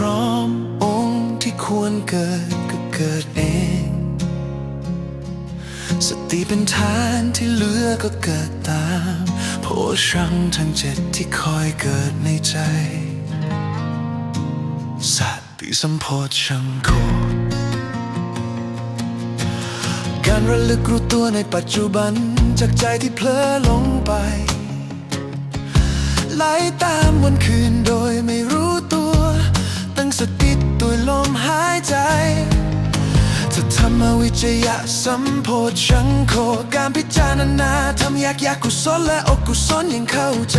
พร้อมองที่ควรเกิดก็เกิดเอง สติเป็นฐานที่เหลือก็เกิดตาม โพชังทั้งเจ็ดที่คอยเกิดในใจสัตติสัมโพชังโคการระลึกรู้ตัวในปัจจุบัน จากใจที่เผลอลงไปไหลตามวันคืนโดยไม่รู้ งสติดตัวลมหายใจถ้าธรรมวิจยะสัมโพชังโคการพิจารณาทำยากยากกุศลและอกุศลยังเข้าใจ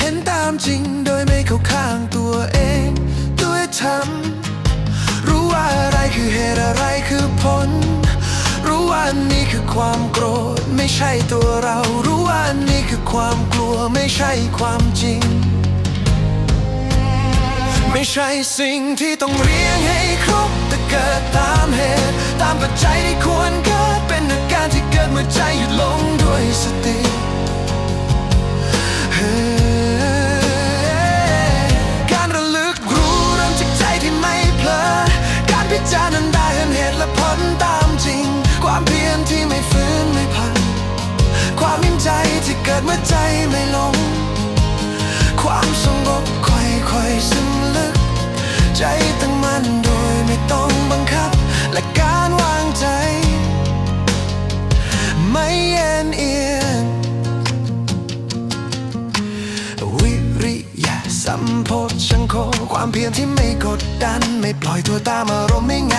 เห็นตามจริงโดยไม่เข้าข้างตัวเองด้วยธรรมรู้ว่าอะไรคือเหตุอะไรคือผล รู้ว่านี่คือความโกรธไม่ใช่ตัวเรา รู้ว่านี่คือความกลัวไม่ใช่ความจริง ไม่ใช่สิ่งที่ต้องเรียงให้ครบแต่เกิดตามเหตุ ตามปัจจัยที่ควรเกิดเป็นอาการที่เกิดเมื่อใจหยุดลงด้วยสติการระลึกรู้เริ่มจากใจที่ไม่เพลอการพิจารณาเห็นเหตุและผลตามจริง ความเพียรที่ไม่ฟื้นไม่พังความอิ่มใจที่เกิดเมื่อใจไม่ลง ใจตั้งมั่นโดยไม่ต้องบังคับ และการวางใจ ไม่เย็นเอียงวิริยะสัมโพชังโคความเพียรที่ไม่กดดัน ไม่ปล่อยตัวตามอารมณ์ไม่ไง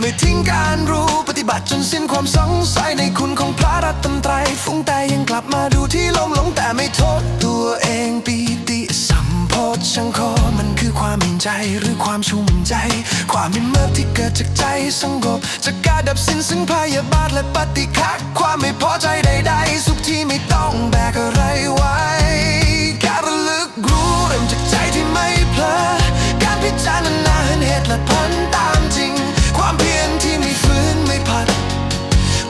ไม่ทิ้งการรู้ปฏิบัติจนสิ้นความสงสัยในคุณของพระรัตนตรัยฟุ้งแต่ยังกลับมาดูที่ลมหลงแต่ไม่โทษตัวเองปีติสัมโพชังโค ใจหรือความชุ่มใจ ความอิ่มเอิบที่เกิดจากใจสงบจากการดับสิ้นซึ่งพยาบาทและปฏิฆะความไม่พอใจใดๆ สุขที่ไม่ต้องแบกอะไรไว้การระลึกรู้เริ่มจากใจที่ไม่เพลอการพิจารณาเห็นเหตุและผลตามจริง ความเพียรที่ไม่ฟื้นไม่ผัด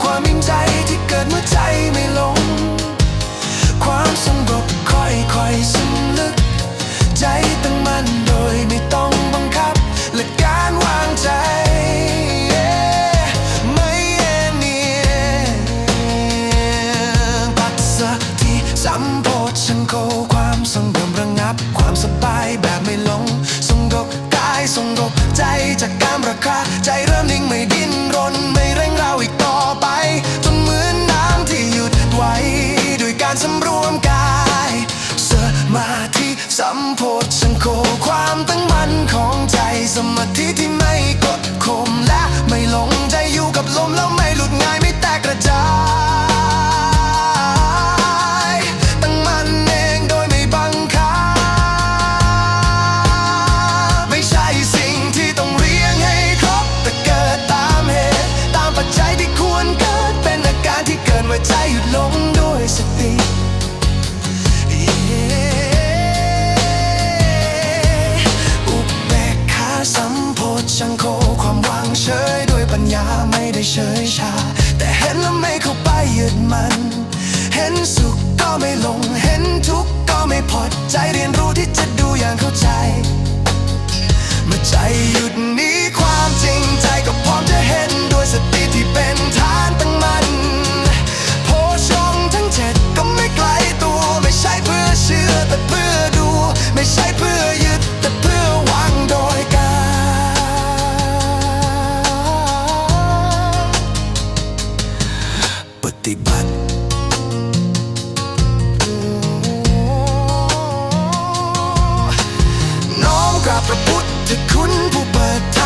ความอิ่มใจที่เกิดเมื่อใจ คความสงบระงับ ความสบายแบบไม่หลงสงบกายสงบใจจากการราคาใจเริ่มนิ่งไม่ดิ้นรนไม่เร่งเร้าอีกต่อไปจนเหมือนน้ำที่หยุดไว้ด้วยการสำรวมกายสมาธิสัมโพชังโคความตั้งมั่นของใจสมาธิ ชา แต่เห็นแล้วไม่เข้าไปยึดมัน เห็นสุขก็ไม่ลง เห็นทุกข์ก็ไม่พอใจเรียนรู้ที่จะดูอย่างเข้าใจ พระพุทธคุณผู้เปิดทางแห่ง